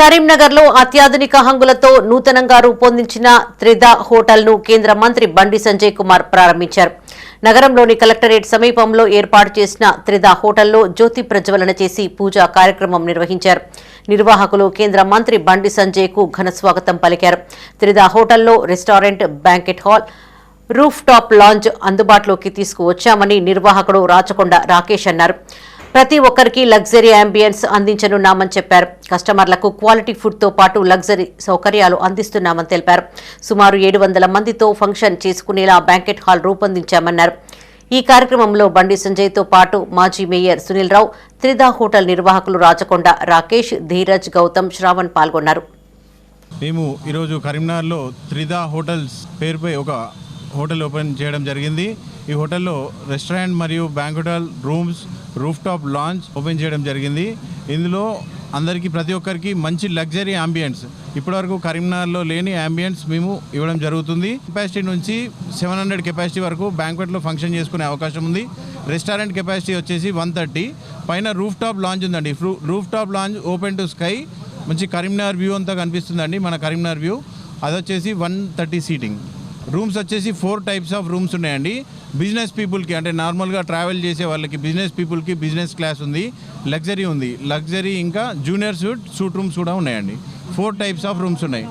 కరీంనగర్లో అత్యాధునిక హంగులతో నూతనంగా రూపొందించిన త్రిధ హోటల్ను కేంద్ర మంత్రి బండి సంజయ్ కుమార్ ప్రారంభించారు. నగరంలోని కలెక్టరేట్ సమీపంలో ఏర్పాటు చేసిన త్రిధ హోటల్లో జ్యోతి ప్రజ్వలన చేసి పూజా కార్యక్రమం నిర్వహించారు. నిర్వాహకులు కేంద్ర మంత్రి బండి సంజయ్కు ఘన స్వాగతం పలికారు. త్రిధ హోటల్లో restaurant banquet hall rooftop lounge అందుబాటులోకి తీసుకువచ్చామని నిర్వాహకుడు రాచకొండ రాకేష్ అన్నారు. ప్రతి ఒక్కరికి లగ్జరీ అంబియన్స్ అందించనున్నామని చెప్పారు. కస్టమర్లకు క్వాలిటీ ఫుడ్తో పాటు లగ్జరీ సౌకర్యాలు అందిస్తున్నామని తెలిపారు. సుమారు ఏడు వందల మందితో ఫంక్షన్ చేసుకునేలా బ్యాంకెట్ హాల్ రూపొందించామన్నారు. ఈ కార్యక్రమంలో బండి సంజయ్తో పాటు మాజీ మేయర్ సునీల్ రావు త్రిధా హోటల్ నిర్వాహకులు రాచకొండ రాకేష్ ధీరజ్ గౌతమ్ శ్రావణ్ పాల్గొన్నారు. మేము ఈరోజు కరీంనగర్లో త్రిదా హోటల్స్ పేరుపై ఒక హోటల్ ఓపెన్ చేయడం జరిగింది. ఈ హోటల్లో రెస్టారెంట్ మరియు banquet hall rooms rooftop lounge open చేయడం జరిగింది. ఇందులో అందరికీ ప్రతి ఒక్కరికి మంచి లగ్జరీ అంబియన్స్. ఇప్పటివరకు కరీంనగర్లో లేని అంబియన్స్ మేము ఇవ్వడం జరుగుతుంది. కెపాసిటీ నుంచి సెవెన్ హండ్రెడ్ కెపాసిటీ వరకు బ్యాంక్వెట్లో ఫంక్షన్ చేసుకునే అవకాశం ఉంది. రెస్టారెంట్ కెపాసిటీ వచ్చేసి వన్ థర్టీ. పైన రూఫ్ టాప్ లాంచ్ ఉందండి. Rooftop lounge open to sky. మంచి కరీంనగర్ వ్యూ అంతా కనిపిస్తుందండి మన కరీంనగర్ వ్యూ. అది వచ్చేసి వన్ థర్టీ సీటింగ్. రూమ్స్ వచ్చేసి ఫోర్ టైప్స్ ఆఫ్ రూమ్స్ ఉన్నాయండి. బిజినెస్ పీపుల్కి అంటే నార్మల్గా ట్రావెల్ చేసే వాళ్ళకి బిజినెస్ పీపుల్కి బిజినెస్ క్లాస్ ఉంది లగ్జరీ ఉంది. లగ్జరీ ఇంకా జూనియర్ సూట్ సూట్ రూమ్స్ కూడా ఉన్నాయండి. ఫోర్ టైప్స్ ఆఫ్ రూమ్స్ ఉన్నాయి.